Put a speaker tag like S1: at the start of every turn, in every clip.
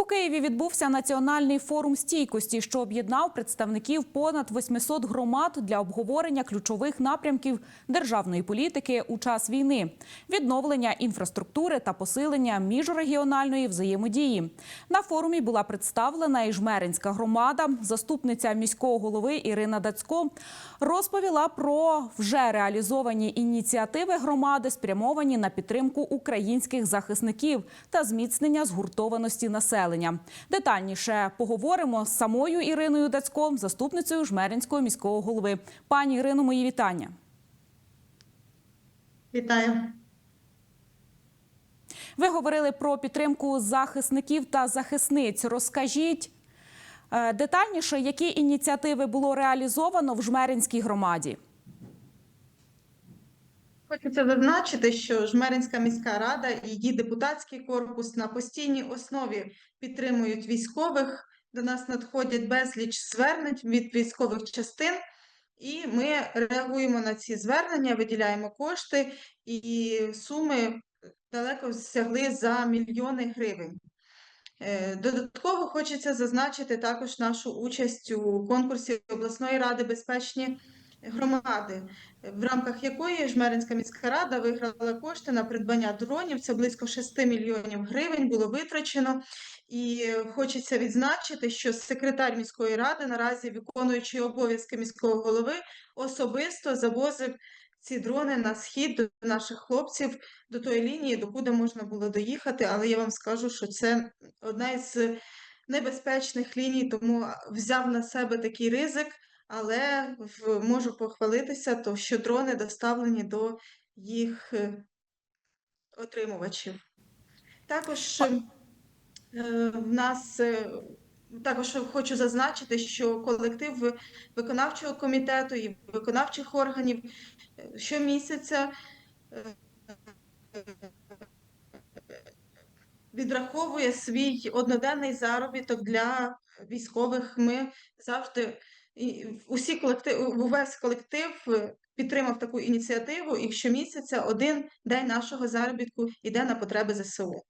S1: У Києві відбувся національний форум стійкості, що об'єднав представників понад 800 громад для обговорення ключових напрямків державної політики у час війни, відновлення інфраструктури та посилення міжрегіональної взаємодії. На форумі була представлена і жмеринська громада. Заступниця міського голови Ірина Дацько розповіла про вже реалізовані ініціативи громади, спрямовані на підтримку українських захисників та зміцнення згуртованості населення. Детальніше поговоримо з самою Іриною Дацько, заступницею жмеринського міського голови. Пані Ірино, мої вітання.
S2: Вітаю.
S1: Ви говорили про підтримку захисників та захисниць. Розкажіть е, детальніше, які ініціативи було реалізовано в жмеринській громаді.
S2: Хочеться зазначити, що Жмеринська міська рада і її депутатський корпус на постійній основі підтримують військових. До нас надходять безліч звернень від військових частин, і ми реагуємо на ці звернення, виділяємо кошти, і суми далеко сягли за мільйони гривень. Е, Додатково хочеться зазначити також нашу участь у конкурсі обласної ради безпечні громади, в рамках якої Жмеринська міська рада виграла кошти на придбання дронів. Це близько 6 мільйонів гривень було витрачено. І хочеться відзначити, що секретар міської ради, наразі виконуючий обов'язки міського голови, особисто завозив ці дрони на схід до наших хлопців до тої лінії, докуди можна було доїхати. Але я вам скажу, що це одна із небезпечних ліній, тому взяв на себе такий ризик, але можу похвалитися, то що дрони доставлені до їх е, отримувачів. Також е, в нас е, також хочу зазначити, що колектив виконавчого комітету і виконавчих органів щомісяця відраховує свій одноденний заробіток для військових. Ми завжди і усі колектив, увесь колектив е, підтримав таку ініціативу, і щомісяця один день нашого заробітку йде на потреби ЗСУ.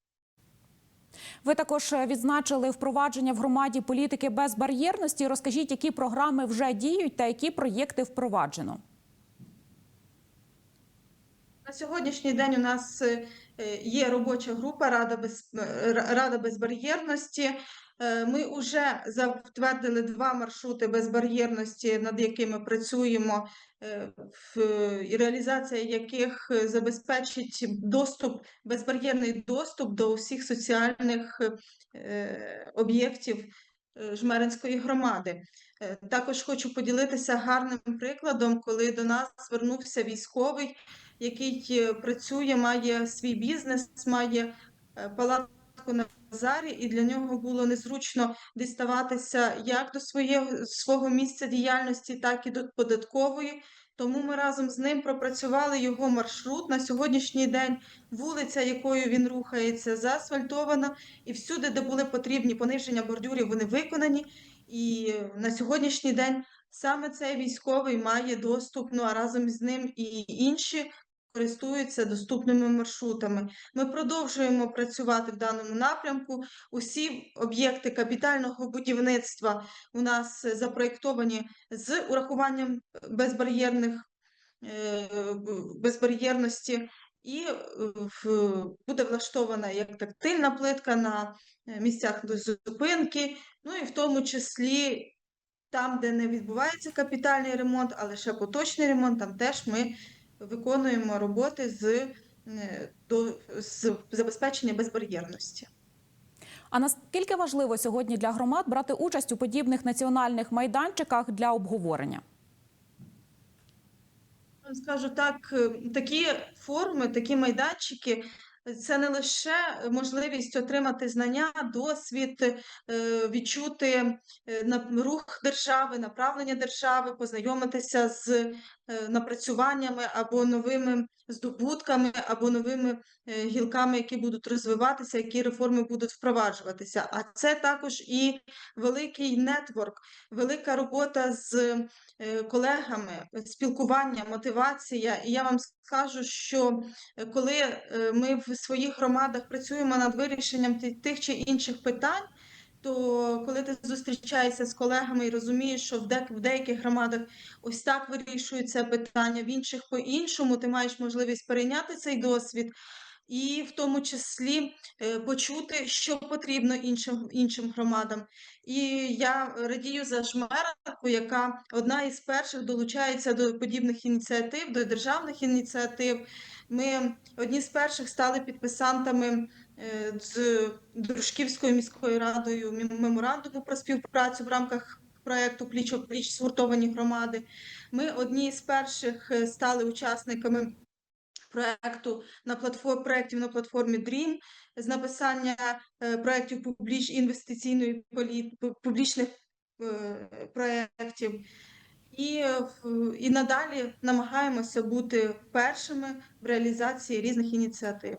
S1: Ви також е, відзначили впровадження в громаді політики безбар'єрності. Розкажіть, які програми вже діють та які проєкти впроваджено.
S2: На сьогоднішній день у нас е, є робоча група Рада без е, Рада безбар'єрності. Е, Ми вже затвердили два маршрути безбар'єрності, над якими працюємо, е, реалізація яких е, забезпечить доступ, безбар'єрний доступ до усіх соціальних е, об'єктів е, Жмеринської громади. Е, Також хочу поділитися гарним прикладом, коли до нас звернувся військовий, який е, працює, має свій бізнес, має е, палатку на базарі, і для нього було незручно діставатися як до своєго, свого місця діяльності, так і до податкової. Тому ми разом з ним пропрацювали його маршрут. На сьогоднішній день вулиця, якою він рухається, заасфальтована, і всюди, де були потрібні пониження бордюрів, вони виконані. І на сьогоднішній день саме цей військовий має доступ, ну а разом з ним і інші користуються доступними маршрутами. Ми продовжуємо працювати в даному напрямку. Усі об'єкти капітального будівництва у нас запроєктовані з урахуванням безбар'єрних е, безбар'єрності. І е, буде влаштована як тактильна плитка на е, місцях до зупинки, ну і в тому числі там, де не відбувається капітальний ремонт, а лише поточний ремонт, там теж ми виконуємо роботи з, е, до, з забезпечення безбар'єрності.
S1: А наскільки важливо сьогодні для громад брати участь у подібних національних майданчиках для обговорення?
S2: Скажу так, е, такі форми, такі майданчики. Це не лише можливість отримати знання, досвід, е, відчути е, рух держави, направлення держави, познайомитися з е, напрацюваннями або новими здобутками або новими е, гілками, які будуть розвиватися, які реформи будуть впроваджуватися. А це також і великий нетворк, велика робота з е, колегами, спілкування, мотивація. І я вам скажу, що е, коли ми в своїх громадах працюємо над вирішенням тих чи інших питань, то коли ти зустрічаєшся з колегами і розумієш, що в, дек- в деяких громадах ось так вирішується питання, в інших по-іншому, ти маєш можливість перейняти цей досвід. І в тому числі е, почути, що потрібно іншим, іншим громадам. І я радію за Жмеренку, яка одна із перших долучається до подібних ініціатив, до державних ініціатив. Ми одні з перших стали підписантами е, з Дружківською міською радою меморандуму про співпрацю в рамках проекту Пліч пліч згуртовані громади. Ми одні з перших е, стали учасниками проекту на платформ проектів на платформі Dream з написання е, проектів публіч інвестиційної полі... публічних е, проектів. І, е, і надалі намагаємося бути першими в реалізації різних ініціатив.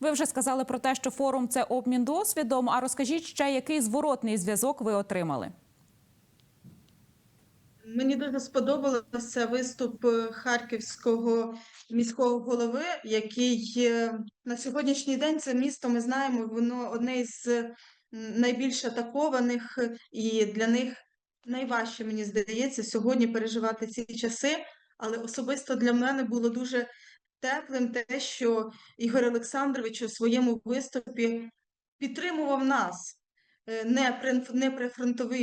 S1: Ви вже сказали про те, що форум це обмін досвідом. А розкажіть ще, який зворотний зв'язок ви отримали?
S2: Мені дуже сподобався виступ е, харківського міського голови, який е, на сьогоднішній день це місто, ми знаємо, воно одне із найбільш атакованих е, і для них найважче, мені здається, сьогодні переживати ці часи. Але особисто для мене було дуже теплим те, що Ігор Олександрович у своєму виступі підтримував нас е, не при-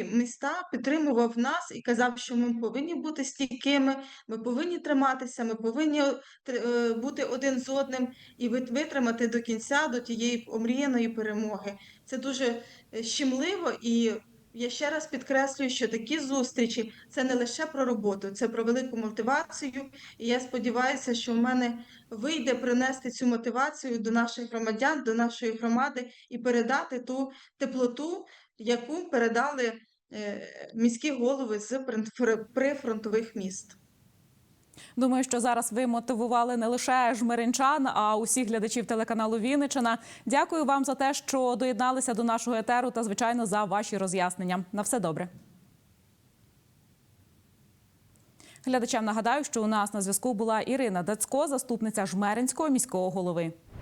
S2: міста, підтримував нас і казав, що ми повинні бути стійкими, ми повинні триматися, ми повинні тр- е, бути один з одним і вит- витримати до кінця, до тієї омріяної перемоги. Це дуже е, щемливо і. Я ще раз підкреслюю, що такі зустрічі це не лише про роботу, це про велику мотивацію. І я сподіваюся, що в мене вийде принести цю мотивацію до наших громадян, до нашої громади і передати ту теплоту, яку передали е, міські голови з прифр- прифронтових міст.
S1: Думаю, що зараз ви мотивували не лише жмеринчан, а усіх глядачів телеканалу Вінничина. Дякую вам за те, що доєдналися до нашого етеру та звичайно за ваші роз'яснення. На все добре. Глядачам нагадаю, що у нас на зв'язку була Ірина Дацько, заступниця жмеринського міського голови.